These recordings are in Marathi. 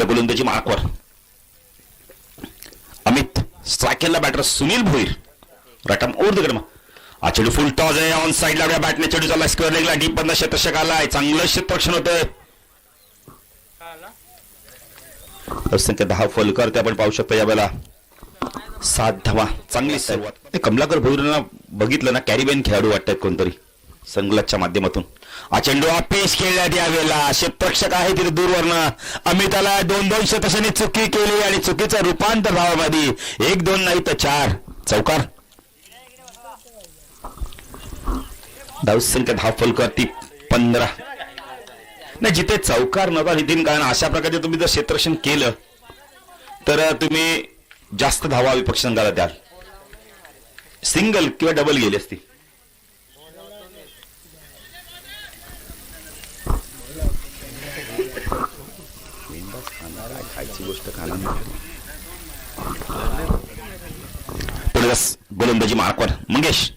पहिल्या गोलंदाजी मार्कवर अमित स्ट्रायकेलला बॅटर सुनील भोईर. रटम ओर दगड हा चेडू फुल टॉस आहे ऑन साईड लागल्या बॅटने चेडू चालला स्क्वेअर लेगला डीप बंद शतशक आलाय. चांगलं क्षेत्ररक्षण होतंय. संख्या दहा फलकर ते आपण पाहू शकतो यावेळेला. सात धावा चांगली सुरुवात. कमलाकर भोईरना बघितलं ना कॅरिबियन खेळाडू वाटतात कोणतरी. संगलतच्या माध्यमातून. हा चेंडू हा पेश खेळण्यात यावेळेला प्रेक्षक आहे तिथे दूरवरनं. अमिताला दोन दोन शतशांनी चुकी केली आणि चुकीचं रूपांतर भावामध्ये. एक दोन नाही तर चार. चौकार. धावसंख्या धाव फलकर ती पंधरा. नाही जिथे चौकार नव्हता नितीन कारण अशा प्रकारे तुम्ही जर क्षेत्ररक्षण केलं तर तुम्ही जास्त धावा विपक्ष संघाला द्याल. सिंगल किंवा डबल गेली असती. पुढे बस गोलंदाजी मार्कवर मंगेश.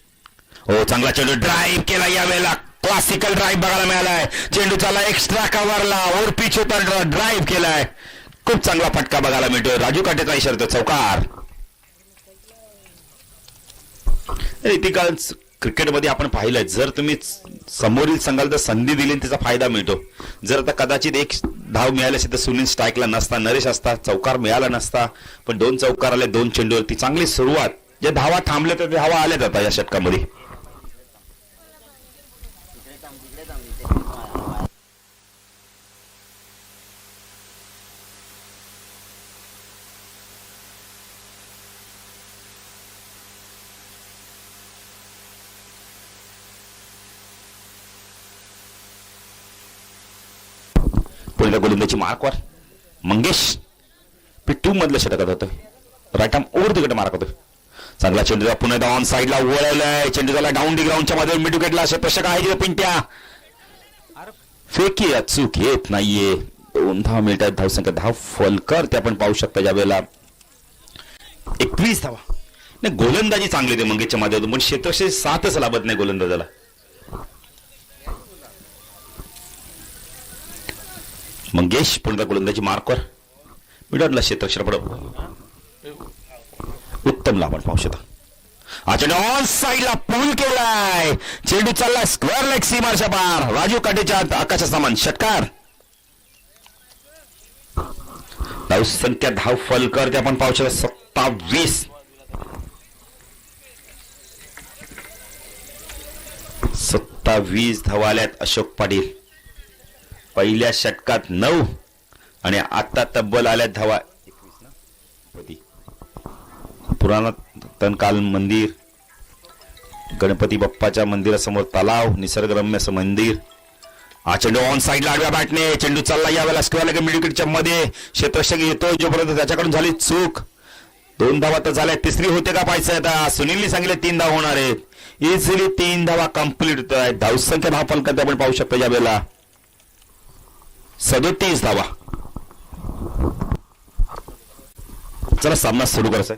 हो चांगला चेंडू ड्राईव्ह केला यावेळेला. क्लासिकल ड्राईव्ह बघायला मिळालाय. चेंडू चालला एक्स्ट्रा कव्हरला ओर पिच होता ड्राईव्ह केलाय. खूप चांगला फटका बघायला मिळतोय. राजू काटेचा इशारतो चौकार. इतिकाल क्रिकेटमध्ये आपण पाहिलंय जर तुम्ही समोरील संघाला जर संधी दिली त्याचा फायदा मिळतो. जर आता कदाचित एक धाव मिळाली असेल तर सुनील स्ट्राईकला नसता नरेश असता चौकार मिळाला नसता पण दोन चौकार आले दोन चेंडूवरती चांगली सुरुवात. ज्या धावा थांबल्या तर धावा आल्या आता या षटकामध्ये. पहिल्या गोलंदाजी मार्कवर. मंगेश पिट्टू मधलं षटकात होतं. राईट आर्म ओव्हर तिकडे मार्क होतं. चांगला चेंडूला पुन्हा एकदा ऑन साईडला वळवलाय चेंडूला डाऊन डी ग्राउंडच्या मध्ये मिड विकेटला असे प्रशक आहे पिंट्या. फेकी चूक येत नाहीये. दोन दहा मिनिटात धावसंख्या धाव फलकर ते आपण पाहू शकता ज्या वेळेला एकवीस धावा. नाही गोलंदाजी चांगली ते मंगेशच्या माध्यमातून पण क्षेत्रक्षे सातच लाभत नाही गोलंदाजाला. मंगेश पुन्हा गोलंदाजी मार्कवर. मिडॉनला क्षेत्रक्षर पडव उत्तम लाभ पाहू शकता. हा ऑन साईडला पूल केलाय. चेंडू चालला स्क्वेअर लेग सीमारच्या पार. राजू काटेच्या आकाशा समान षटकार. धाव संख्या धाव फलकर ते आपण पाहू शकता सत्तावीस. सत्तावीस धावाल्यात अशोक पाटील. पहिल्या षटकात नऊ आणि आता तब्बल आल्यात धावा पुराण काल मंदिर गणपती बाप्पाच्या मंदिरासमोर तलाव निसर्गरम्य असं मंदिर. हा चेंडू ऑन साईडला आडव्या बॅटने चेंडू चालला यावेळेला स्क्वेअर मिडविकेटच्या मध्ये. क्षेत्रक्षक येतो जोपर्यंत त्याच्याकडून झाली चूक. दोन धावा तर झाल्या तिसरी होते का पाहिजे आता? सुनीलने सांगितले तीन धावा होणार आहेत. इझिली तीन धावा कंप्लीट होत आहेत. धावसंख्या धाव फलकात आपण पाहू शकतो यावेळेला सदोतीस धावा. चला सामना सुरू करायचा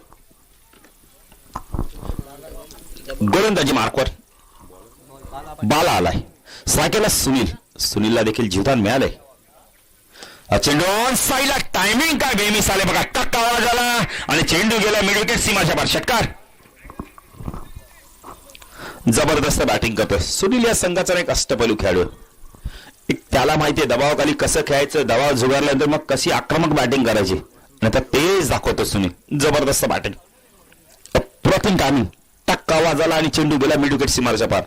गोलंदाजी मार्कवर. बाला आलाय. सायकेला सुनील. सुनीलला देखील जीवदान मिळालंय. चेंडू ऑन टायमिंग काय बेमिस आले बघा. टक्का आवाज आला आणि चेंडू गेला मिड विकेट सीमाच्या पार. षटकार. जबरदस्त बॅटिंग करतोय. सुनील या संघाचा एक अष्टपैलू खेळाडू त्याला माहिती त्याला माहितीये दबावाखाली कसं खेळायचं दबाव झुगारल्यानंतर मग कशी आक्रमक बॅटिंग करायची? नंतर तेच दाखवतो सुनील जबरदस्त बॅटिंग अप्रतिम टायमिंग टक्का वाजाला आणि चेंडू गेला मिड विकेट सीमारच्या पार.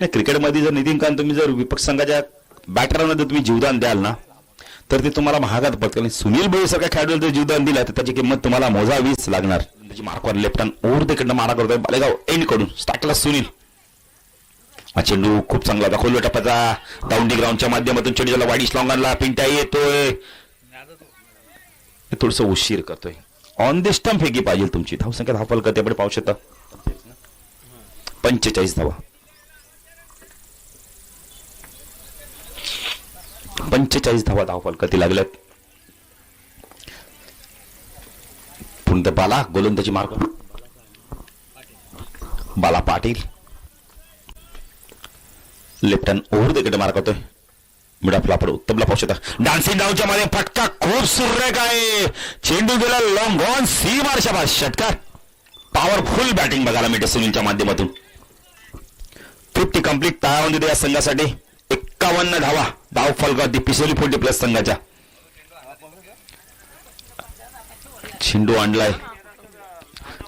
नाही क्रिकेटमध्ये जर नितीन कांत तुम्ही जर विपक्ष संघाच्या बॅटरांना जर तुम्ही जीवदान द्याल ना तर ते तुम्हाला महागात पडतं आणि सुनील भोई सारख्या खेळाडूला जर जीवदान दिलं तर त्याची किंमत तुम्हाला मोजावीच लागणार. त्याची मार्कवर लेफ्ट हँड ओव्हर तिकडनं मारा करतोय बालेगाव एंडकडून. स्टार्टला सुनील. हा चेंडू खूप चांगला दाखवलो टप्प्याचा दाउंडी ग्राउंडच्या माध्यमातून चेंडू त्याला वाडी स्लॉंगांना पिंट्या येतोय. थोडस उशीर करतोय. ऑन द स्टंप फेकी पाहिजे तुमची. धावसंख्या धावपाल करते आपण पाहू शकता. पंचेचाळीस धावा. पंचेचाळीस धावा धावपाल करते लागल्यात. पुन्हा बाला गोलंदाजी मार्ग. Bala Patil. Left hand over तिकडे मार्क होतोय मिडा फ्लापड तबला पाहू शकता डान्सिंग डाऊनच्या मध्ये फटका खूप सुरेख आहे चेंडू गेला लॉंग ऑन सी मार्शा षटकार। पॉवरफुल बॅटिंग बघायला मिळते सुनीलच्या माध्यमातून। फिफ्टी कंप्लीट तयार या संघासाठी। एक्कावन्न धावा। धाव फलकावरती पिसोली फोर्टी प्लस संघाच्या। चेंडू आणलाय।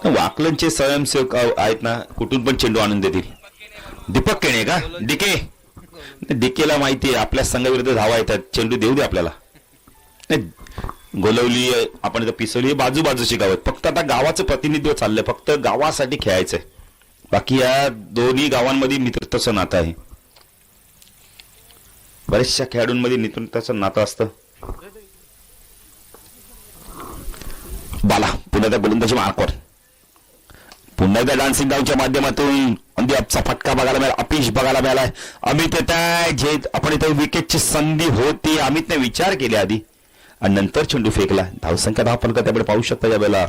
वाकलनचे स्वयंसेवक आहेत ना कुठून पण चेंडू आणून देतील। दीपक केणे का? डिके? डिकेला माहिती आहे आपल्या संघाविरुद्ध धावा येतात. चेंडू देऊ दे आपल्याला. नाही, गोलवली आपण इथं पिसवली बाजू बाजूची गाव आहेत फक्त आता गावाचं प्रतिनिधित्व चाललंय. फक्त गावासाठी खेळायचंय. बाकी या दोन्ही गावांमध्ये मित्रत्वाचं नातं आहे. बऱ्याचशा खेळाडूंमध्ये मित्रत्वाचं नातं असतं. बाला पुन्हा त्या गोलंदाजी मार्कवर पुन्हा त्या डान्सिंग गावच्या माध्यमातून म्हणजे अंदीपचा फटका बघायला मिळाला अपिश बघायला मिळालाय. अमित आहे जे आपण इथे विकेटची संधी होती अमितने विचार केले आधी. आणि नंतर चेंडू फेकला. धावसंख्या दहा फलका त्याकडे पाहू शकता या वेळेला.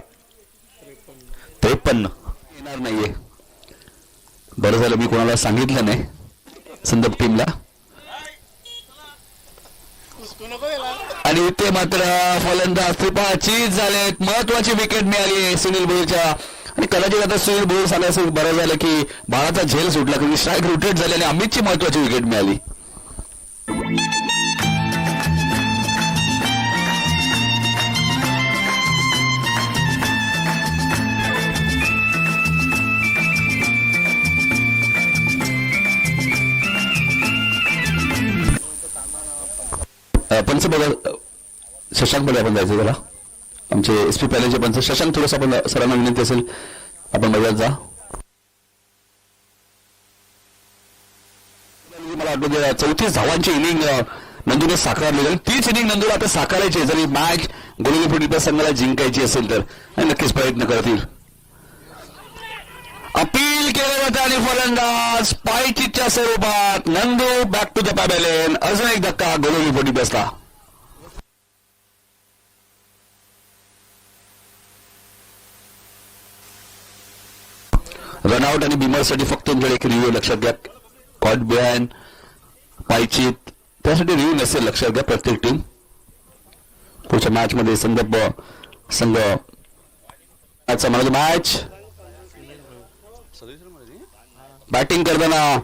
त्रेपन्न. येणार नाहीये. बरं झालं मी कोणाला सांगितलं नाही. संदप टीमला आणि ते मात्र फलंदाज त्रिपाचीच झालेत महत्वाची विकेट मिळाली सुनील भोईच्या आणि कदाचित आता सुनील भोई असं बरं झालं की बाळाचा झेल सुटला कारण स्ट्राईक रोटेट झाली आणि अमितची महत्वाची विकेट मिळाली. पण पंच बघा शशांकमध्ये आपण जायचं त्याला आमचे एस पी पॅलेसचे पंच शशांक थोडंसं आपण सरांना विनंती असेल आपण बघत जा. मला वाटतं चौतीस धावांची इनिंग नंदूने साकारली आणि तीच इनिंग नंदूला आता साकारायची. जरी मॅच गोलगोफुटी त्या संघाला जिंकायची असेल तर नक्कीच प्रयत्न करतील. अपील केलं जातं आणि फलंदाज पायचीच्या स्वरूपात Nandu back to the pavilion अजून एक धक्का गोलगोफुटी फोटी बसला. रनआउट आणि बिमरसाठी फक्त तुमच्याकडे एक रिव्ह्यू लक्षात घ्या. कॉट बिहान पायचित. त्यासाठी रिव्ह्यू नसेल लक्षात घ्या प्रत्येक टीम पुढच्या मॅच मध्ये संदर्भ संघ. आजचा मला मॅच बॅटिंग करताना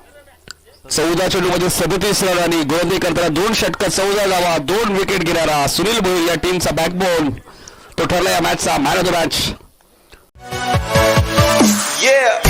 चौदा चेंडू मध्ये सदतीस रन आणि गोलंदी करताना दोन षटक चौदा जावा दोन विकेट घेणारा सुनील भोईर या टीमचा बॅकबोन तो ठरला या मॅचचा man of the match Yeah.